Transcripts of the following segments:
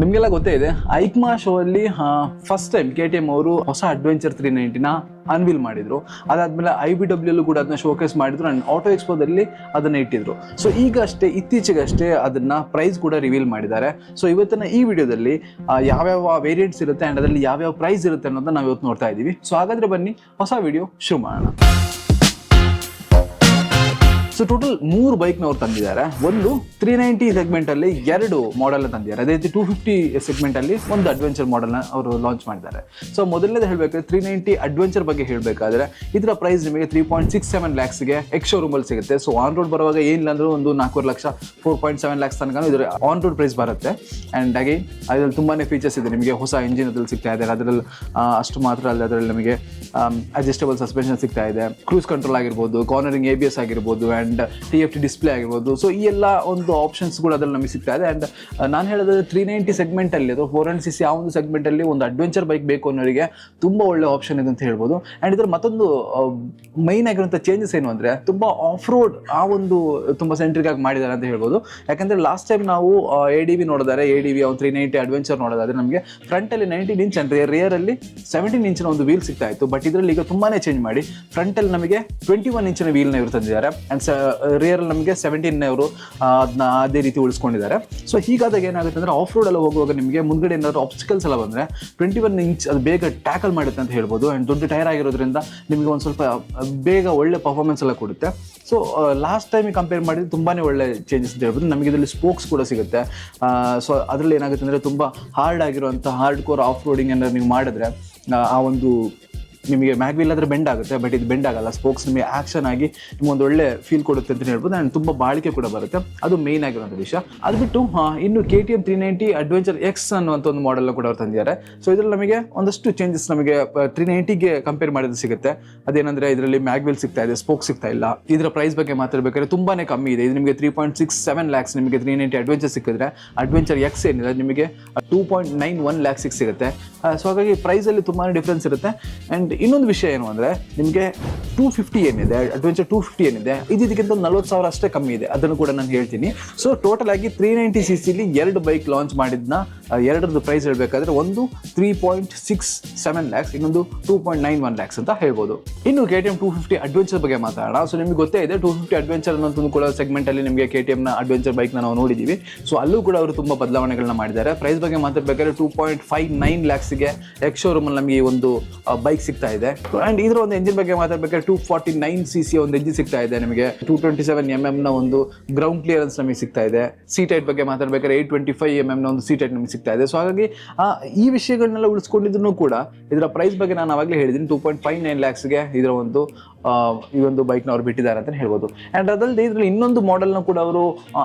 ನಿಮಗೆಲ್ಲ ಗೊತ್ತೇ ಇದೆ, ಐಕ್ಮಾ ಶೋ ಅಲ್ಲಿ first time K T M ಅವರು ಹೊಸ ಅಡ್ವೆಂಚರ್ ತ್ರೀ ನೈಂಟಿನ ಅನ್ವೀಲ್ ಮಾಡಿದ್ರು. ಅದಾದ್ಮೇಲೆ ಐ ಬಿ ಡಬ್ಲ್ಯೂ ಕೂಡ ಅದನ್ನ ಶೋಕೇಸ್ ಮಾಡಿದ್ರು ಅಂಡ್ ಆಟೋ ಎಕ್ಸ್ಪೋದಲ್ಲಿ ಅದನ್ನ ಇಟ್ಟಿದ್ರು. ಸೊ ಈಗ ಅಷ್ಟೇ ಇತ್ತೀಚೆಗಷ್ಟೇ ಅದನ್ನ ಪ್ರೈಸ್ ಕೂಡ ರಿವೀಲ್ ಮಾಡಿದ್ದಾರೆ. ಸೊ ಇವತ್ತಿನ ಈ ವಿಡಿಯೋದಲ್ಲಿ ಯಾವ್ಯಾವ ವೇರಿಯಂಟ್ಸ್ ಇರುತ್ತೆ ಅಂಡ್ ಅದರಲ್ಲಿ ಯಾವ್ಯಾವ ಪ್ರೈಸ್ ಇರುತ್ತೆ ಅನ್ನೋದನ್ನ ನಾವು ಇವತ್ತು ನೋಡ್ತಾ ಇದ್ದೀವಿ ಸೊ ಹಾಗಾದ್ರೆ ಬನ್ನಿ, ಹೊಸ ವಿಡಿಯೋ ಶುರು ಮಾಡೋಣ. ಸೊ ಟೋಟಲ್ ಮೂರು ಬೈಕ್ನವ್ರು ತಂದಿದ್ದಾರೆ. ಒಂದು ತ್ರೀ ನೈಂಟಿ ಸೆಗ್ಮೆಂಟ್ ಅಲ್ಲಿ ಎರಡು ಮಾಡೆಲ್ ತಂದಿದ್ದಾರೆ. ಅದೇ ರೀತಿ ಟೂ ಫಿಫ್ಟಿ ಸೆಗ್ಮೆಂಟ್ ಅಲ್ಲಿ ಒಂದು ಅಡ್ವೆಂಚರ್ ಮಾಡೆಲ್ನ ಅವರು ಲಾಂಚ್ ಮಾಡಿದ್ದಾರೆ. ಸೊ ಮೊದಲನೇದು ಹೇಳಬೇಕಾದ್ರೆ ತ್ರೀ ನೈಂಟಿ ಅಡ್ವೆಂಚರ್ ಬಗ್ಗೆ ಹೇಳಬೇಕಾದ್ರೆ ಇದರ ಪ್ರೈಸ್ ನಿಮಗೆ ತ್ರೀ ಪಾಯಿಂಟ್ ಸಿಕ್ಸ್ ಸೆವೆನ್ ಲ್ಯಾಕ್ಸ್ಗೆ ಎಕ್ಸ್ ರೂಮಲ್ಲಿ ಸಿಗುತ್ತೆ. ಸೊ ಆನ್ ರೋಡ್ ಬರುವಾಗ ಏನಿಲ್ಲ ಅಂದ್ರೆ ಒಂದು ನಾಲ್ಕೂವರೆ ಲಕ್ಷ ಫೋರ್ ಪಾಯಿಂಟ್ ಸೆವೆನ್ ಲ್ಯಾಕ್ಸ್ ತನಕ ಇದರ ಆನ್ ರೋಡ್ ಪ್ರೈಸ್ ಬರುತ್ತೆ. ಆ್ಯಂಡ್ ಹಾಗೆ ಅದರಲ್ಲಿ ತುಂಬಾನೇ ಫೀಚರ್ಸ್ ಇದೆ. ನಿಮಗೆ ಹೊಸ ಇಂಜಿನ್ ಅದ್ರಲ್ಲಿ ಸಿಗ್ತಾ ಇದೆ. ಅದರಲ್ಲಿ ಅಷ್ಟು ಮಾತ್ರ ಅಲ್ಲ, ಅದರಲ್ಲಿ ನಿಮಗೆ ಅಡ್ಜಸ್ಟಬಲ್ ಸಸ್ಪೆನ್ಷನ್ ಸಿಗ್ತಾ ಇದೆ. ಕ್ರೂಸ್ ಕಂಟ್ರೋಲ್ ಆಗಿರ್ಬೋದು ಕಾರ್ನರಿಂಗ್ ಎ ಬಿ ಎಸ್ ಆಗಿರ್ಬೋದು and T F T display ಆಗಿರ್ಬೋದು. ಸೊ ಈ ಎಲ್ಲ ಒಂದು ಆಪ್ಷನ್ಸ್ಗಳು ಅದರಲ್ಲಿ ನಮಗೆ ಸಿಗ್ತಾ ಇದೆ. ಆ್ಯಂಡ್ ನಾನು ಹೇಳೋದಾದ್ರೆ ತ್ರೀ ನೈಂಟಿ ಸೆಗ್ಮೆಂಟಲ್ಲಿ ಅಥವಾ ಫೋರ್ ಹಂಡ್ರೆಡ್ ಸಿ ಸಿ ಆ ಒಂದು ಸೆಗ್ಮೆಂಟಲ್ಲಿ ಒಂದು ಅಡ್ವೆಂಚರ್ ಬೈಕ್ ಬೇಕು ಅನ್ನೋರಿಗೆ ತುಂಬ ಒಳ್ಳೆ ಆಪ್ಷನ್ ಇದೆ ಅಂತ ಹೇಳ್ಬೋದು. ಆ್ಯಂಡ್ ಇದರ ಮತ್ತೊಂದು ಮೈನ್ ಆಗಿರುವಂಥ ಚೇಂಜಸ್ ಏನು ಅಂದರೆ, ತುಂಬ ಆಫ್ ರೋಡ್ ಆ ಒಂದು ತುಂಬ ಸೆಂಟ್ರಿಕ್ ಆಗಿ ಮಾಡಿದ್ದಾರೆ ಅಂತ ಹೇಳ್ಬೋದು. ಯಾಕಂದರೆ ಲಾಸ್ಟ್ ಟೈಮ್ ನಾವು ಎ ಡಿ ವಿ ನೋಡಿದರೆ ಎ ಡಿ ವಿ ಅವ್ನು ತ್ರೀ ನೈಂಟಿ ಅಡ್ವೆಂಚರ್ ನೋಡೋದಾದ್ರೆ ನಮಗೆ ಫ್ರಂಟಲ್ಲಿ ನೈನ್ಟೀನ್ ಇಂಚ್ ಅಂದರೆ ರಿಯರಲ್ಲಿ ಸೆವೆಂಟೀನ್ ಇಂಚಿನ ಒಂದು ವೀಲ್ ಸಿಗ್ತಾ ಇತ್ತು. ಬಟ್ ಇದರಲ್ಲಿ ಈಗ ತುಂಬಾನೇ ಚೇಂಜ್ ಮಾಡಿ ಫ್ರಂಟಲ್ಲಿ ನಮಗೆ ಟ್ವೆಂಟಿ ಒನ್ ಇಂಚಿನ ವೀಲ್ನ ಇವರು ತಂದಿದ್ದಾರೆ. ಆ್ಯಂಡ್ ರಿಯರ್ ನಮಗೆ ಸೆವೆಂಟೀನ್ ಅವರು ಅದನ್ನ ಅದೇ ರೀತಿ ಉಳಿಸ್ಕೊಂಡಿದ್ದಾರೆ. ಸೊ ಹೀಗಾದಾಗ ಏನಾಗುತ್ತೆ ಅಂದರೆ ಆಫ್ ರೋಡ್ ಎಲ್ಲ ಹೋಗುವಾಗ ನಿಮಗೆ ಮುಂದ್ಗಡೆ ಏನಾದ್ರು ಆಬ್ಸ್ಟಿಕಲ್ಸ್ ಎಲ್ಲ ಬಂದರೆ ಟ್ವೆಂಟಿ ಒನ್ ಇಂಚ್ ಅದು ಬೇಗ ಟ್ಯಾಕಲ್ ಮಾಡುತ್ತೆ ಅಂತ ಹೇಳ್ಬೋದು. ಆ್ಯಂಡ್ ದೊಡ್ಡ ಟೈರ್ ಆಗಿರೋದ್ರಿಂದ ನಿಮಗೆ ಒಂದು ಸ್ವಲ್ಪ ಬೇಗ ಒಳ್ಳೆ ಪರ್ಫಾರ್ಮೆನ್ಸ್ ಎಲ್ಲ ಕೊಡುತ್ತೆ. ಸೊ ಲಾಸ್ಟ್ ಟೈಮಿಗೆ ಕಂಪೇರ್ ಮಾಡಿದ್ರೆ ತುಂಬಾ ಒಳ್ಳೆ ಚೇಂಜಸ್ ಅಂತ ಹೇಳ್ಬೋದು. ನಮಗೆ ಇದರಲ್ಲಿ ಸ್ಪೋಕ್ಸ್ ಕೂಡ ಸಿಗುತ್ತೆ. ಸೊ ಅದರಲ್ಲಿ ಏನಾಗುತ್ತೆ ಅಂದರೆ ತುಂಬ ಹಾರ್ಡ್ ಆಗಿರುವಂಥ ಹಾರ್ಡ್ ಕೋರ್ ಆಫ್ ರೋಡಿಂಗ್ ಏನಾದ್ರು ನೀವು ಮಾಡಿದ್ರೆ ಆ ಒಂದು ನಿಮಗೆ ಮ್ಯಾಗ್ವಿಲ್ ಆದರೆ ಬೆಂಡ್ ಆಗುತ್ತೆ ಬಟ್ ಇದು ಬೆಂಡ್ ಆಗಲ್ಲ. ಸ್ಪೋಕ್ಸ್ ನಿಮಗೆ ಆಕ್ಷನ್ ಆಗಿ ನಿಮಗೊಂದು ಒಳ್ಳೆ ಫೀಲ್ ಕೊಡುತ್ತೆ ಅಂತ ಹೇಳ್ಬೋದು ಆ್ಯಂಡ್ ತುಂಬ ಬಾಳಿಕೆ ಕೂಡ ಬರುತ್ತೆ. ಅದು ಮೇಯ್ನ್ ಆಗಿರುವಂಥ ವಿಷಯ. ಅದು ಬಿಟ್ಟು ಇನ್ನು K T M three ninety adventure X ಅನ್ನುವಂಥ ಒಂದು ಮಾಡೆಲ್ ಕೂಡ ಅವ್ರು ತಂದಿದ್ದಾರೆ. ಸೊ ಇದರಲ್ಲಿ ನಮಗೆ ಒಂದಷ್ಟು ಚೇಂಜಸ್ ನಮಗೆ ತ್ರೀ ನೈಂಟಿಗೆ ಕಂಪೇರ್ ಮಾಡಿದ್ರೆ ಸಿಗುತ್ತೆ. ಅದೇನಂದರೆ ಇದರಲ್ಲಿ ಮ್ಯಾಗ್ವಿಲ್ ಸಿಗ್ತಾ ಇದೆ ಸ್ಪೋಕ್ ಸಿಗ್ತಾ ಇಲ್ಲ. ಇದರ ಪ್ರೈಸ್ ಬಗ್ಗೆ ಮಾತಾಡಬೇಕಾದ್ರೆ ತುಂಬಾ ಕಮ್ಮಿ ಇದೆ. ಇದು ನಿಮಗೆ three point six seven lakhs ನಿಮಗೆ ತ್ರೀ ನೈಂಟಿ ಅಡ್ವೆಂಚರ್ ಸಿಕ್ಕಿದ್ರೆ ಅಡ್ವೆಂಚರ್ ಎಕ್ಸ್ ಏನಿದೆ ನಿಮಗೆ ಟೂ ಪಾಯಿಂಟ್ ನೈನ್ ಒನ್ ಲ್ಯಾಕ್ಸಿಗೆ ಸಿಗುತ್ತೆ. ಸೊ ಹಾಗಾಗಿ ಪ್ರೈಸಲ್ಲಿ ತುಂಬಾ ಡಿಫ್ರೆನ್ಸ್ ಇರುತ್ತೆ. ಆ್ಯಂಡ್ ಇನ್ನೊಂದು ವಿಷಯ ಏನು ಅಂದರೆ, ನಿಮಗೆ ಟೂ ಫಿಫ್ಟಿ ಏನಿದೆ ಅಡ್ವೆಂಚರ್ ಟೂ ಫಿಫ್ಟಿ ಏನಿದೆ ಇದು ಇದಕ್ಕಿಂತ ನಲ್ವತ್ತು ಸಾವಿರ ಅಷ್ಟೇ ಕಮ್ಮಿ ಇದೆ. ಅದನ್ನು ಕೂಡ ನಾನು ಹೇಳ್ತೀನಿ. ಸೊ ಟೋಟಲ್ ಆಗಿ ತ್ರೀ ನೈಂಟಿ ಸಿ ಸಿಲಿ ಎರಡು ಬೈಕ್ ಲಾಂಚ್ ಮಾಡಿದ್ನ ಎರಡರದ್ದು ಪ್ರೈಸ್ ಹೇಳಬೇಕಾದ್ರೆ ಒಂದು three point six seven lakhs ಇನ್ನೊಂದು two point nine one lakhs ಅಂತ ಹೇಳ್ಬೋದು. ಇನ್ನು K T M two fifty adventure ಬಗ್ಗೆ ಮಾತಾಡೋಣ. ಸೊ ನಿಮಗೆ ಗೊತ್ತೇ ಇದೆ ಟೂ ಫಿಫ್ಟಿ ಅಡ್ವೆಂಚರ್ ಅನ್ನೋದು ಕೂಡ ಸೆಗ್ಮೆಂಟಲ್ಲಿ ನಿಮಗೆ ಕೆ ಟಿ ಎಮ್ನ ಅಡ್ವೆಂಚರ್ ಬೈಕ್ನ ನಾವು ನೋಡಿದ್ದೀವಿ ಸೊ ಅಲ್ಲೂ ಕೂಡ ಅವರು ತುಂಬ ಬದಲಾವಣೆಗಳನ್ನ ಮಾಡಿದ್ದಾರೆ. ಪ್ರೈಸ್ ಬಗ್ಗೆ ಮಾತಾಡಬೇಕಾದ್ರೆ ಟೂ ಪಾಯಿಂಟ್ ಫೈವ್ ನೈನ್ ಲ್ಯಾಕ್ಸ್ಗೆ ಎಕ್ಸ್ ಶೋರೂಮಲ್ಲಿ ನಮಗೆ ಒಂದು ಬೈಕ್ ಸಿಗ್ತಾ ಇದೆ. ಆ್ಯಂಡ್ ಇದರ ಒಂದು ಎಂಜಿನ್ ಬಗ್ಗೆ ಮಾತಾಡಬೇಕಾದ್ರೆ two forty nine C C ಒಂದು ಎಂಜಿನ್ ಸಿಗ್ತಾ ಇದೆ ನಿಮಗೆ. ಟೂ ಟ್ವೆಂಟಿ ಸೆವೆನ್ ಎಂ ಎಮ್ನ ಒಂದು ಗ್ರೌಂಡ್ ಕ್ಲಿಯರೆನ್ಸ್ ನಮಗೆ ಸಿಗ್ತಾ ಇದೆ. ಸಿ ಟೈಟ್ ಬಗ್ಗೆ ಮಾತಾಡಬೇಕಾದ್ರೆ ಏಟ್ ಟ್ವೆಂಟಿ ಫೈವ್ ಎಂ ಎಮ್ನ ಒಂದು ಸಿ ಟೈಟ್ ನಮಗೆ ಸಿಗ್ತಾ ಇದೆ. ಸೊ ಹಾಗಾಗಿ ಈ ವಿಷಯಗಳನ್ನೆಲ್ಲ ಉಳಿಸ್ಕೊಂಡಿದ್ರು ಕೂಡ, ಇದರ ಪ್ರೈಸ್ ಬಗ್ಗೆ ನಾನು ಆವಾಗಲೇ ಹೇಳಿದ್ದೀನಿ ಟೂ ಪಾಯಿಂಟ್ ಫೈವ್ ನೈನ್ ಲ್ಯಾಕ್ಸ್ಗೆ ಇದರ ಒಂದು ಈ ಒಂದು ಬೈಕ್ನ ಅವ್ರು ಬಿಟ್ಟಿದ್ದಾರೆ ಅಂತ ಹೇಳ್ಬೋದು. ಆ್ಯಂಡ್ ಅದಲ್ಲದೆ ಇದರಲ್ಲಿ ಇನ್ನೊಂದು ಮಾಡೆಲ್ನ ಕೂಡ ಅವರು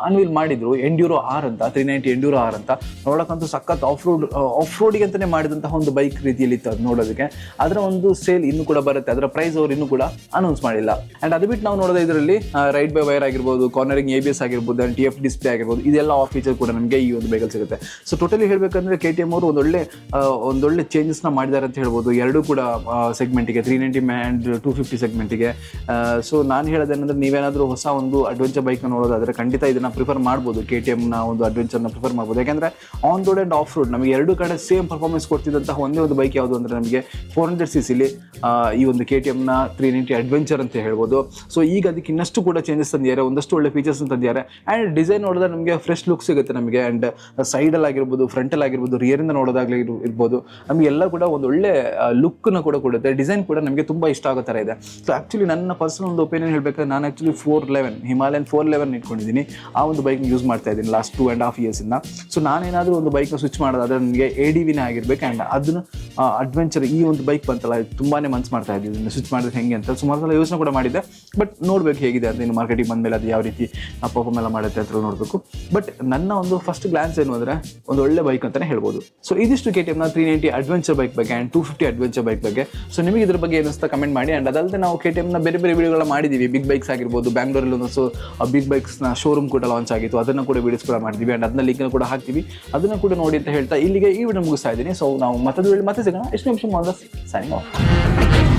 ಅನ್ವೀಲ್ ಮಾಡಿದ್ರು. ಎಂಡ್ಯೂರೋ ಆರ್ ಅಂತ ತ್ರೀ ನೈಂಟಿ ಎಂಡ್ಯೂರೋ ಆರ್ ಅಂತ. ನೋಡೋಕ್ಕಂತೂ ಸಖತ್ ಆಫ್ ರೋಡ್ ಆಫ್ ರೋಡಿಗೆ ಅಂತಲೇ ಮಾಡಿದಂತಹ ಒಂದು ಬೈಕ್ ರೀತಿಯಲ್ಲಿ ಇತ್ತು ಅದು ನೋಡೋದಕ್ಕೆ. ಅದರ ಒಂದು ಸೇಲ್ ಇನ್ನೂ ಕೂಡ ಬರುತ್ತೆ. ಅದರ ಪ್ರೈಸ್ ಅವರು ಇನ್ನೂ ಕೂಡ ಅನೌನ್ಸ್ ಮಾಡಿಲ್ಲ. ಆ್ಯಂಡ್ ಅದು ಬಿಟ್ಟು ನಾವು ನೋಡೋದು ಇದರಲ್ಲಿ ರೈಡ್ ಬೈ ವೈರ್ ಆಗಿರ್ಬೋದು ಕಾರ್ನರಿಂಗ್ ಎ ಬಿ ಎಸ್ ಆಗಿರ್ಬೋದು ಆ್ಯಂಡ್ ಟಿ ಎಫ್ ಡಿಸ್ಪ್ಲೇ ಆಗಿರ್ಬೋದು, ಇದೆಲ್ಲ ಆ ಫೀಚರ್ ಕೂಡ ನಮಗೆ ಈ ಒಂದು ಬೈಕಲ್ಲಿ ಸಿಗುತ್ತೆ. ಸೊ ಟೋಟಲಿ ಹೇಳಬೇಕಂದ್ರೆ ಕೆ ಟಿ ಎಂ ಅವರು ಒಂದೊಳ್ಳೆ ಒಂದೊಳ್ಳೆ ಚೇಂಜಸ್ನ ಮಾಡಿದ್ದಾರೆ ಅಂತ ಹೇಳ್ಬೋದು. ಎರಡೂ ಕೂಡ ಸೆಗ್ಮೆಂಟಿಗೆ three ninety and two fifty ಸೆಗ್ಮೆಂಟಿಗೆ so ನಾನು ಹೇಳೋದೇನಂದ್ರೆ ನೀವೇನಾದರೂ ಹೊಸ ಒಂದು ಅಡ್ವೆಂಚರ್ ಬೈಕ್ನ ನೋಡೋದಾದರೆ ಖಂಡಿತ ಇದನ್ನು ಪ್ರಿಫರ್ ಮಾಡ್ಬೋದು ಕೆ ಟಿ ಎಮ್ನ ಒಂದು ಅಡ್ವೆಂಚರ್ನ ಪ್ರಿಫರ್ ಮಾಡ್ಬೋದು. ಯಾಕೆಂದರೆ on road and off road ನಮಗೆ ಎರಡು ಕಡೆ ಸೇಮ್ ಪರ್ಫಾರ್ಮೆನ್ಸ್ ಕೊಡ್ತಿದ್ದಂತಹ ಒಂದೇ ಒಂದು ಬೈಕ್ ಯಾವುದು ಅಂದರೆ ನಮಗೆ ಫೋರ್ ಹಂಡ್ರೆಡ್ ಸಿ ಸಿಲಿ ಈ ಒಂದು ಕೆ ಟಿ ಎಮ್ನ ತ್ರೀ ನೈಂಟಿ ಅಡ್ವೆಂಚರ್ ಅಂತ ಹೇಳ್ಬೋದು. ಸೊ ಈಗ ಅದಕ್ಕೆ ಇನ್ನಷ್ಟು ಕೂಡ ಚೇಂಜಸ್ ತಂದಿದ್ದಾರೆ, ಒಂದಷ್ಟು ಒಳ್ಳೆ ಫೀಚರ್ಸ್ ತಂದಿದ್ದಾರೆ. ಆ್ಯಂಡ್ ಡಿಸೈನ್ ನೋಡಿದ್ರೆ ನಮಗೆ ಫ್ರೆಶ್ ಲುಕ್ ಸಿಗುತ್ತೆ ನಮಗೆ. ಆ್ಯಂಡ್ ಸೈಡಲ್ಲಿ ಆಗಿರ್ಬೋದು ಫ್ರಂಟಲ್ಲಿ ಆಗಿರ್ಬೋದು ರಿಯರಿಂದ ನೋಡೋದಾಗಲಿ ಇರ್ಬೋದು. ನಮಗೆಲ್ಲ ಕೂಡ ಒಂದು ಒಳ್ಳೆ ಲುಕ್ನ ಕೂಡ ಕೊಡುತ್ತೆ. ಡಿಸೈನ್ ಕೂಡ ನಮಗೆ ತುಂಬ ಇಷ್ಟ ಆಗೋ ಥರ ಇದೆ. ಸೊ ಆ್ಯಕ್ಚುಲಿ ನನ್ನ ಪರ್ಸನಲ್ ಒಂದು ಒಪಿನಿಯನ್ ಹೇಳಬೇಕಾದ್ರೆ ನಾನು actually four eleven Himalayan four eleven ಇಟ್ಕೊಂಡಿದ್ದೀನಿ. ಆ ಒಂದು ಬೈಕ್ನ ಯೂಸ್ ಮಾಡ್ತಾ ಇದ್ದೀನಿ ಲಾಸ್ಟ್ ಟೂ ಆ್ಯಂಡ್ ಹಾಫ್ ಇಯರ್ಸಿಂದ ಸೊ ನಾನೇನಾದರೂ ಒಂದು ಬೈಕ್ನ ಸ್ವಿಚ್ ಮಾಡೋದಾದ್ರೆ ನನಗೆ ಎ ಡಿ ವಿನೇ ಆಗಿರ್ಬೇಕು ಆ್ಯಂಡ್ ಅದನ್ನು ಅಡ್ವೆಂಚರ್ ಈ ಒಂದು ಬೈಕ್ ಬಂತಲ್ಲ ತುಂಬಾ ಮನ್ಸು ಮಾಡ್ತಾ ಇದ್ದೀನಿ ಸ್ವಿಚ್ ಮಾಡಿದ್ರೆ ಹೆಂಗೆ ಅಂತ. ಸುಮಾರು ಸಲ ಯೋಚನೆ ಕೂಡ ಮಾಡಿದ್ದೆ ಬಟ್ ನೋಡ್ಬೇಕು ಹೇಗಿದೆ ಅಂತ ಇನ್ನು ಬಂದ ಮೇಲೆ ಅದು ಯಾವ ರೀತಿ ಪರ್ಫಾರ್ಮ್ ಎಲ್ಲ ಮಾಡುತ್ತೆ ಅಂತ ನೋಡಬೇಕು. ಬಟ್ ನನ್ನ ಒಂದು ಫಸ್ಟ್ ಗ್ಲಾನ್ಸ್ ಏನು ಅಂದರೆ ಒಂದು ಒಳ್ಳೆ ಬೈಕ್ ಅಂತಲೇ ಹೇಳ್ಬೋದು. ಸೊ ಇದಿಷ್ಟು ಕೆ ಟಿ ಎಮ್ನ ತ್ರೀ ನೈಂಟಿ ಅಡ್ವೆಂಚರ್ ಬೈಕ್ ಬಗ್ಗೆ and two fifty adventure bike ಬಗ್ಗೆ. ಸೊ ನಿಮಗೆ ಇದ್ರ ಬಗ್ಗೆ ಏನಿಸ್ತಾ ಕಮೆಂಟ್ ಮಾಡಿ ಆ್ಯಂಡ್ ಅದಲ್ಲದೆ ನಾವು ಕೆ ಟಿ ಎಮ್ನ ಬೇರೆ ಬೇರೆ ವಿಡಿಯೋಗಳ ಮಾಡಿದ್ದೀವಿ ಬಿಗ್ ಬೈಕ್ಸ್ ಆಗಿರ್ಬೋದು ಬ್ಯಾಂಗ್ಳೂರಲ್ಲಿ ಒಂದು ಬಿಗ್ ಬೈಕ್ಸ್ನ ಶೋರೂಮ್ ಕೂಡ ಲಾಂಚ್ ಆಗಿತ್ತು. ಅದನ್ನು ಕೂಡ ವೀಡಿಯೋಸ್ ಕೂಡ ಮಾಡಿದ್ವಿ. ಆ್ಯಂಡ್ ಅದನ್ನ ಲಿಂಕ್ನ ಕೂಡ ಹಾಕ್ತೀವಿ. ಅದನ್ನು ಕೂಡ ನೋಡಿ ಅಂತ ಹೇಳ್ತಾ ಇಲ್ಲಿಗೆ ಈ ವಿಡಿಯೋ ಮುಗಿಸ್ತಾ ಇದ್ದೀನಿ. ಸೊ ನಾವು ಮತ್ತೊಂದು ಮತ್ತೆ ಸಿಗೋಣ. ಎಷ್ಟು ನಿಮಿಷ ಸೈನಿಂಗ್ ಆಫ್